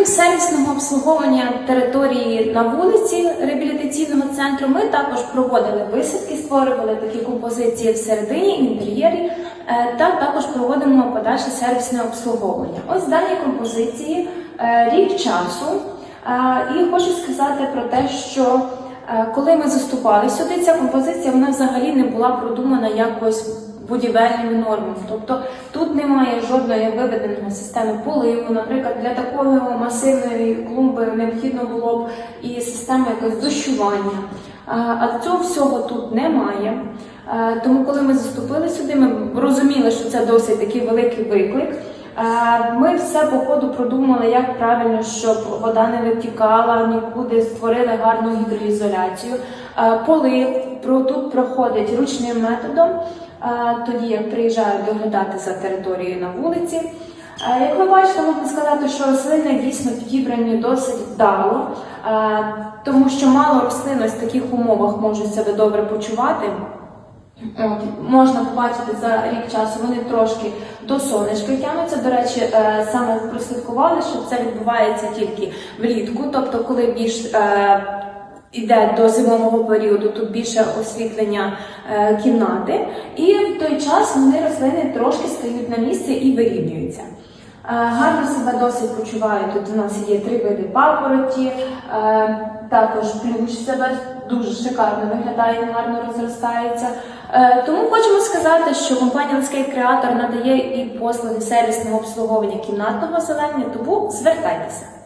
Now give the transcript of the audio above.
Крім сервісного обслуговування території на вулиці реабілітаційного центру, ми також проводили висадки, створювали такі композиції всередині, інтер'єрі, е, та також проводимо подальше сервісне обслуговування. Ось дані композиції е, рік часу. Е, І хочу сказати про те, що коли ми заступали сюди, ця композиція вона взагалі не була продумана якось будівельними нормами. Тобто тут немає жодної виведеної системи поливу. Наприклад, для такої масивної клумби необхідно було б і система якогось дощування. А цього всього тут немає. Тому, коли ми заступили сюди, ми розуміли, що це досить такий великий виклик. Ми все по ходу продумали, як правильно, щоб вода не витікала нікуди, створили гарну гідроізоляцію. Полив тут проходить ручним методом, тоді як приїжджають доглядати за територією на вулиці. Е, Як ви бачите, можна сказати, що рослини дійсно підібрані досить вдало, е, тому що мало рослин в таких умовах можуть себе добре почувати. От, можна побачити за рік часу, вони трошки до сонечка тягнуться. До речі, е, саме прослідкували, що це відбувається тільки влітку, тобто, коли більш е, йде до зимового періоду, тут більше освітлення е, кімнати, і в той час вони рослини трошки стають на місце і вирівнюються. Е, Гарно себе досить почувають. Тут у нас є три види папороті, е, також плющ себе дуже шикарно виглядає, гарно розростається. Тому хочемо сказати, що компанія Landscape Creator надає і послуги сервісного обслуговування кімнатного зелення, тому звертайтеся.